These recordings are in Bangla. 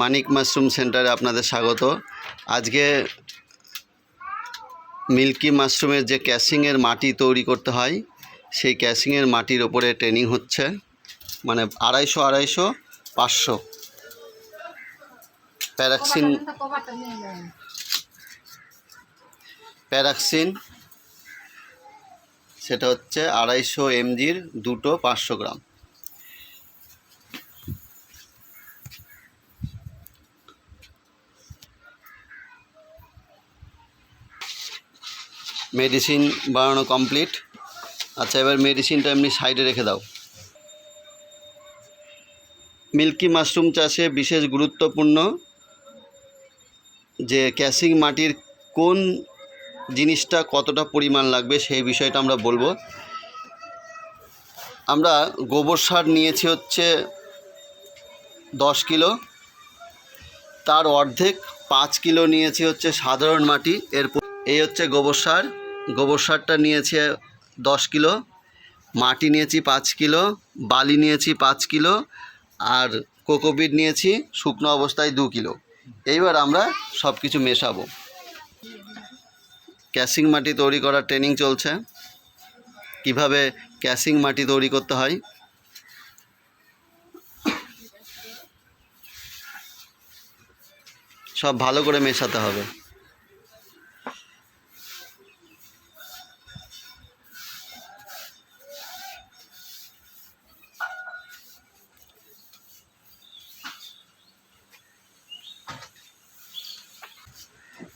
মানিক মাশরুম সেন্টারে আপনাদের স্বাগত। আজকে মিল্কি মাশরুমের যে ক্যাসিংয়ের মাটি তৈরি করতে হয়, সেই ক্যাসিংয়ের মাটির ওপরে ট্রেনিং হচ্ছে মানে আড়াইশো আড়াইশো, পাঁচশো। প্যারাক্সিন প্যারাক্সিন, সেটা হচ্ছে আড়াইশো এমজির দুটো পাঁচশো গ্রাম। মেডিসিন বানানো কমপ্লিট। আচ্ছা এবার মেডিসিনটা এমনি সাইডে রেখে দাও। মিল্কি মাশরুম চাষে বিশেষ গুরুত্বপূর্ণ যে ক্যাসিং মাটির কোন জিনিসটা কতটা পরিমাণ লাগবে সেই বিষয়টা আমরা বলব। আমরা গোবর সার নিয়েছি হচ্ছে দশ কিলো। তার অর্ধেক পাঁচ কিলো নিয়েছি হচ্ছে সাধারণ মাটি। এরপর এই হচ্ছে গোবর সার। গোবর সারটা নিয়েছি দশ কিলো, মাটি নিয়েছি পাঁচ কিলো, বালি নিয়েছি পাঁচ কিলো, আর কোকোপিট নিয়েছি শুকনো অবস্থায় দু কিলো। এইবার আমরা সব কিছু মেশাবো। ক্যাসিং মাটি তৈরি করার ট্রেনিং চলছে। কীভাবে ক্যাসিং মাটি তৈরি করতে হয়? সব ভালো করে মেশাতে হবে।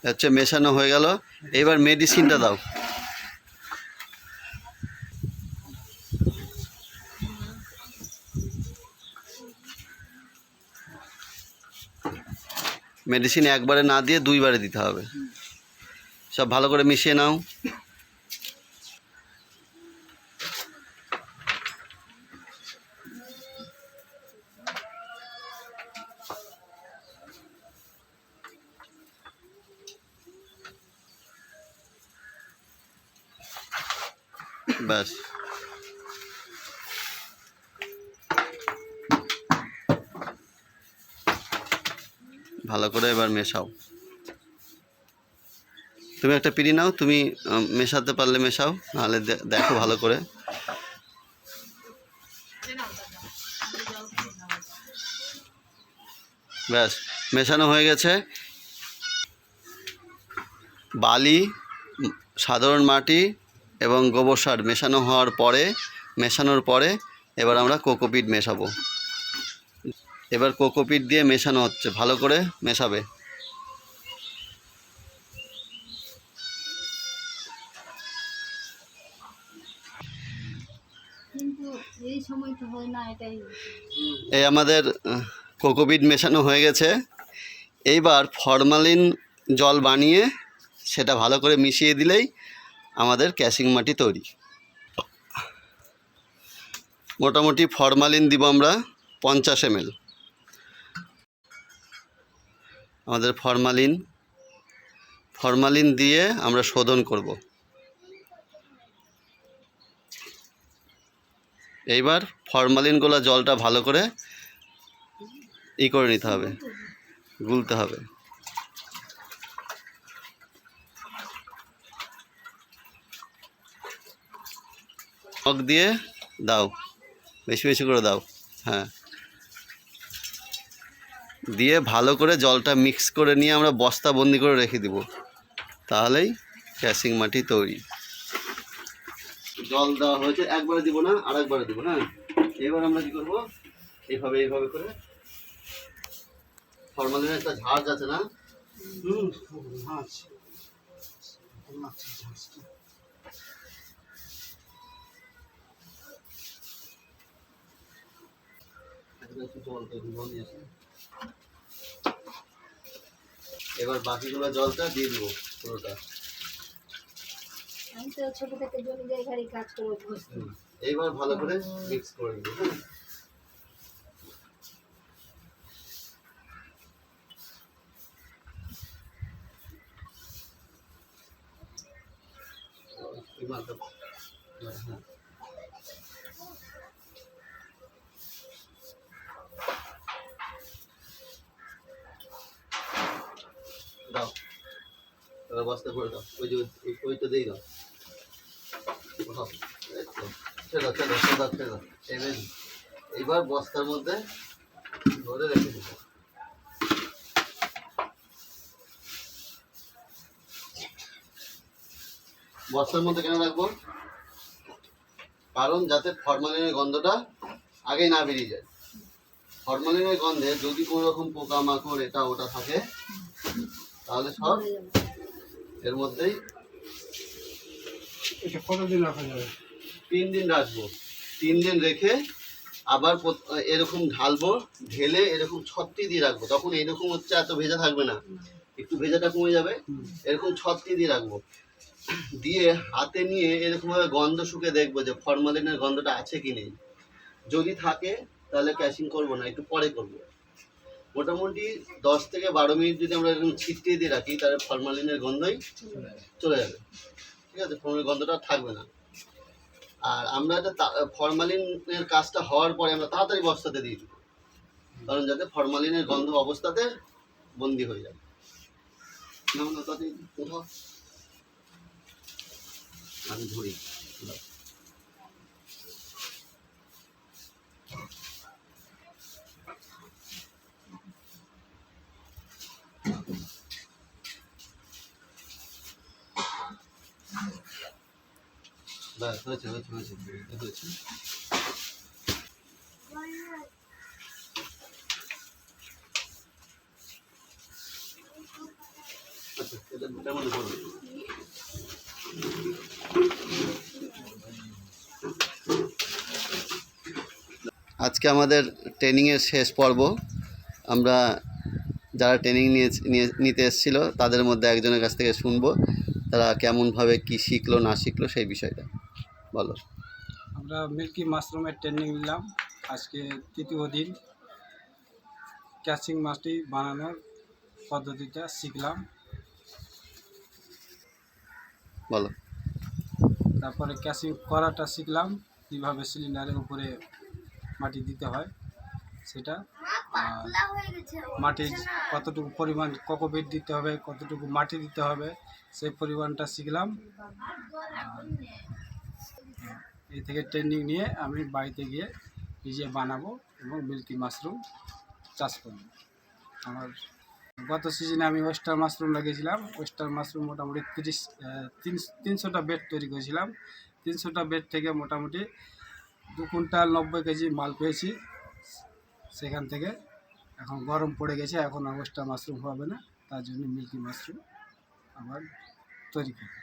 হচ্ছে মেশানো হয়ে গেল। এবার মেডিসিনটা দাও। মেডিসিন একবারে না দিয়ে দুইবারে দিতে হবে। সব ভালো করে মিশিয়ে নাও। ব্যাস ভালো করে এবার মেশাও। তুমি একটা পিড়ি নাও, তুমি মেশাতে পারলে মেশাও, নাহলে দেখো ভালো করে। ব্যাস, মেশানো হয়ে গেছে। বালি, সাধারণ মাটি এবং গোবর সার মেশানো হওয়ার পরে মেশানোর পরে এবার আমরা কোকোপিট মেশাবো। এবার কোকোপিট দিয়ে মেশানো হচ্ছে ভালো করে মেশাবে। এই আমাদের কোকোপিট মেশানো হয়ে গেছে। এইবার ফরমালিন জল বানিয়ে সেটা ভালো করে মিশিয়ে দিলেই আমাদের মাটি তৈরি। মোটামুটি ফরমালিন দিব আমরা পঞ্চাশ এমএল। আমাদের ফরমালিন ফরমালিন দিয়ে আমরা শোধন করব। এইবার ফরমালিন গোলা জলটা ভালো করে ই করে নিতে হবে, গুলতে হবে। মগ দিয়ে দাও, বেশি বেশি করে দাও হ্যাঁ। দিয়ে ভালো করে জলটা মিক্স করে নিয়ে আমরা বস্তা বন্দি করে রেখে দিব, তাহলেই ক্যাসিং মাটি তৈরি। জল দেওয়া হয়েছে, একবারে দিব না আর একবারে দিব না এবার আমরা কি করব? এইভাবে এইভাবে করে ফরমালিনের একটা ঝাঁজ আছে না? এবার বাকিগুলো জলটা দিয়ে দিব পুরোটা। এইবার ভালো করে মিক্স করে দিব হ্যাঁ। দাও। দাও। ওই যে দিয়ে দাও। বস্তার মধ্যে ধরে রেখে বস্তার মধ্যে কেন রাখব? কারণ যাতে ফরমালিনের গন্ধটা আগে না বেরিয়ে যায়। ফরমালিনের গন্ধে যদি কোনো রকম পোকা মাকড় এটা ওটা থাকে তাহলে সব এর মধ্যেই এটা কতদিন রাখা যাবে? তিন দিন রাখব। তিন দিন রেখে আবার এরকম ঢালবো ঢেলে এরকম ছত্রি দিয়ে রাখব। তখন এরকম হচ্ছে এত ভেজা থাকবে না। একটু ভেজাটা কমে যাবে। এরকম ছত্রি দিয়ে রাখব। দিয়ে হাতে নিয়ে এরকম ভাবে গন্ধ শুকে দেখব যে ফরমালিনের গন্ধটা আছে কি নেই। যদি থাকে তাহলে ক্যাশিং করব না একটু পরে করব। মোটামুটি দশ থেকে বারো মিনিট যদি আমরা এরকম ছিটিয়ে দিয়ে রাখি, তাহলে ফরমালিনের গন্ধই চলে যাবে। ঠিক আছে? ফরমালিনের গন্ধটা থাকবে না। আর আমরা এটা ফরমালিনের কাজটা হওয়ার পরে আমরা তাড়াতাড়ি বস্তাতে দিয়ে দিব। কারণ যাতে ফরমালিনের গন্ধ অবস্থাতে বন্দি হয়ে যায়। না কোথাও? আমি ধরি। আচ্ছা আজকে আমাদের ট্রেনিংয়ের শেষ পর্ব। আমরা যারা ট্রেনিং নিয়ে- নিতে এসেছিল, তাদের মধ্যে একজনের কাছ থেকে শুনব, তারা কেমনভাবে কি শিখলো, না শিখলো সেই বিষয়টা। বলো। আমরা মিল্কি মাশরুমের ট্রেনিং নিলাম। আজকে তৃতীয় দিন। ক্যাচিং মাছটি বানানোর পদ্ধতিটা শিখলাম। বলো। তারপরে ক্যাচিং করাটা শিখলাম। কীভাবে সিলিন্ডারের উপরে মাটি দিতে হয় সেটা। আর মাটির কতটুকু পরিমাণ কোকোপিট দিতে হবে কতটুকু মাটি দিতে হবে সেই পরিমাণটা শিখলাম। আর এই থেকে ট্রেনিং নিয়ে আমি বাড়িতে গিয়ে নিজে বানাবো এবং মিল্কি মাশরুম চাষ করব। আমার গত সিজনে আমি ওয়েস্টার মাশরুম লাগিয়েছিলাম। ওয়েস্টার মাশরুম মোটামুটি তিরিশ তিন, তিনশোটা বেড তৈরি করেছিলাম। তিনশোটা বেড থেকে মোটামুটি দু কুইন্টাল নব্বই কেজি মাল পেয়েছি। সেখান থেকে এখন গরম পড়ে গেছে, এখন ওয়েস্টার মাশরুম হবে না। তার জন্য মিল্কি মাশরুম আবার তৈরি করি